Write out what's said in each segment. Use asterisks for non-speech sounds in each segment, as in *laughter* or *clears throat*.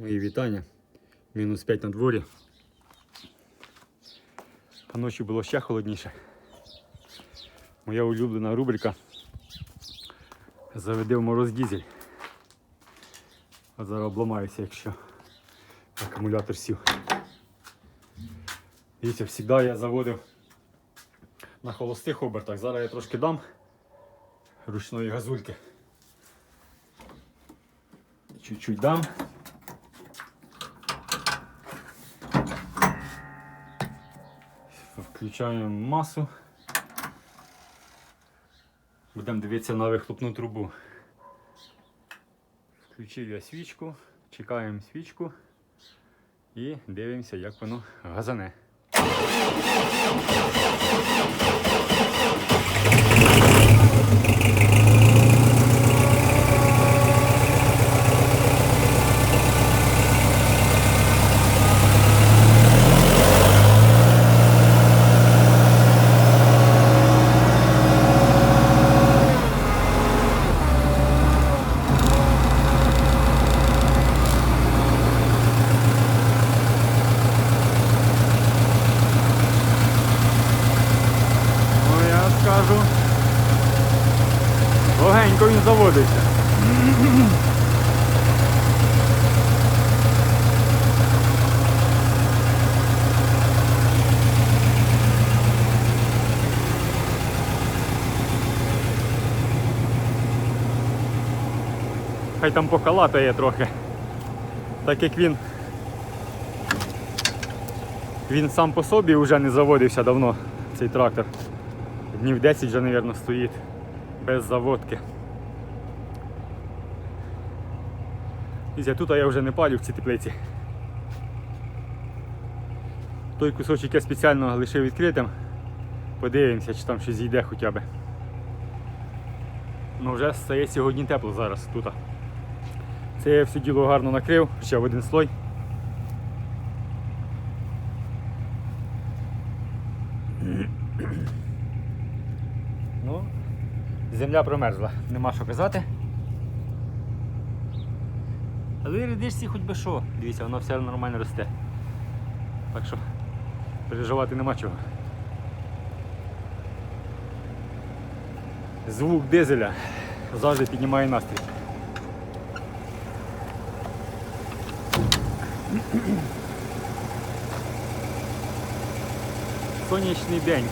Мої вітання. Мінус 5 на дворі. А ночі було ще холодніше. Моя улюблена рубрика Заведи в мороз дізель. А зараз обламаюся, якщо акумулятор сів. Дивіться, завжди я заводив на холостих обертах. Зараз я трошки дам ручної газульки. Чуть-чуть дам. Включаємо масу. Будемо дивитися на вихлопну трубу. Включив я свічку, чекаємо свічку і дивимося, як воно газане. Ну я. Легенько він заводиться. Хай там покалатає трохи. Так як він. Він сам по собі вже не заводився давно, цей трактор. Днів 10 вже, мабуть, стоїть без заводки. Дивіться, тут я вже не палю в цій теплиці. Той кусочок я спеціально лишив відкритим. Подивимося, чи там щось зійде хоча б. Ну вже стає сьогодні тепло зараз тут. Це я все діло гарно накрив, ще в один слой. Ну, земля промерзла, нема що казати. Але рідишці хоч би що. Дивіться, воно все нормально росте. Так що переживати нема чого. Звук дизеля завжди піднімає настрій. Сонячний день.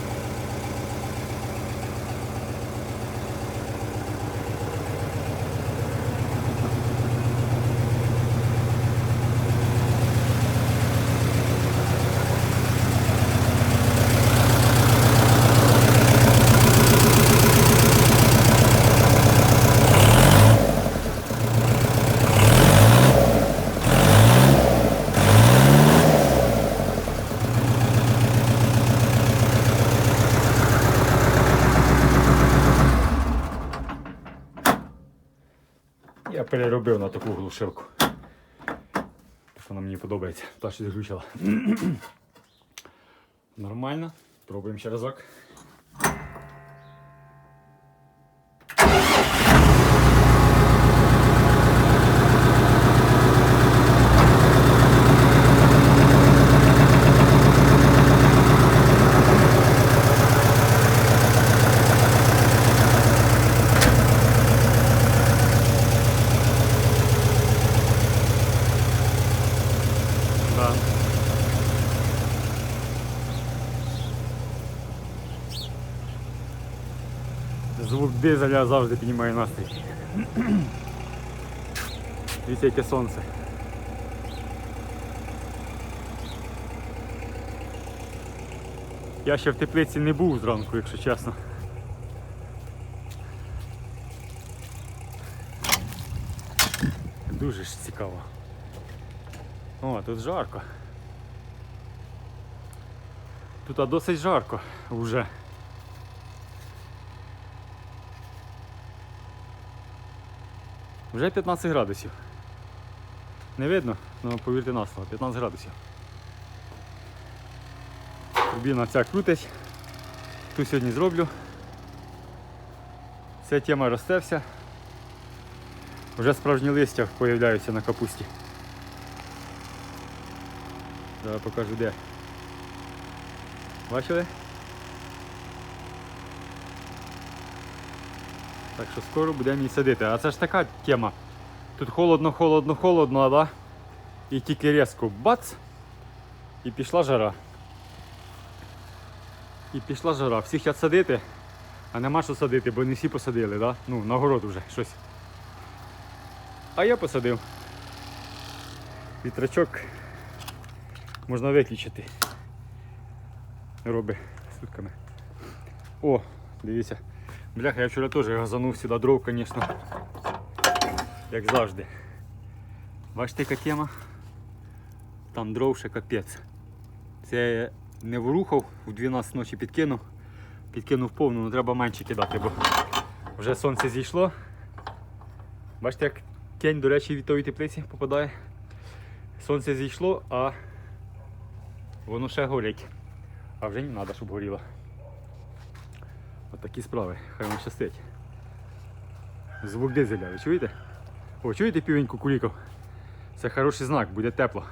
Переробив на таку глушилку. Вона мені подобається. Та щось глючила. *clears throat* Нормально. Пробуємо ще разок. Звук дизеля завжди піднімає настрій. Дивіться, яке сонце. Я ще в теплиці не був зранку, якщо чесно. Дуже ж цікаво. О, тут жарко. Тут досить жарко вже. Вже 15 градусів. Не видно, ну повірте на слово, 15 градусів. Турбіна ця крутить. Ту сьогодні зроблю. Ця тема росте вся. Вже справжні листя появляються на капусті. Зараз покажу де. Бачили? Так що скоро будемо її садити. А це ж така тема. Тут холодно, холодно, холодно, да? І тільки різко бац! І пішла жара. І пішла жара. Всі хочуть садити, а нема що садити, бо не всі посадили, да? Ну, на город вже щось. А я посадив. Вітрачок можна виключити. Роби сутками. О, дивіться. Бляха, я вчора теж газанув сюди дров, звісно. Як завжди. Бачите, яка тема? Там дров ще капець. Це я не ворухав, в 12 ночі підкинув. Підкинув повну, але треба менше кидати, бо вже сонце зійшло. Бачите, як тінь, до речі, від тої теплиці попадає. Сонце зійшло, а воно ще горить. А вже не треба, щоб горіло. Такі справи, хай вам щастить. Звук дизеля, ви чуєте? О, чуєте півень кукурікав? Це хороший знак, буде тепло.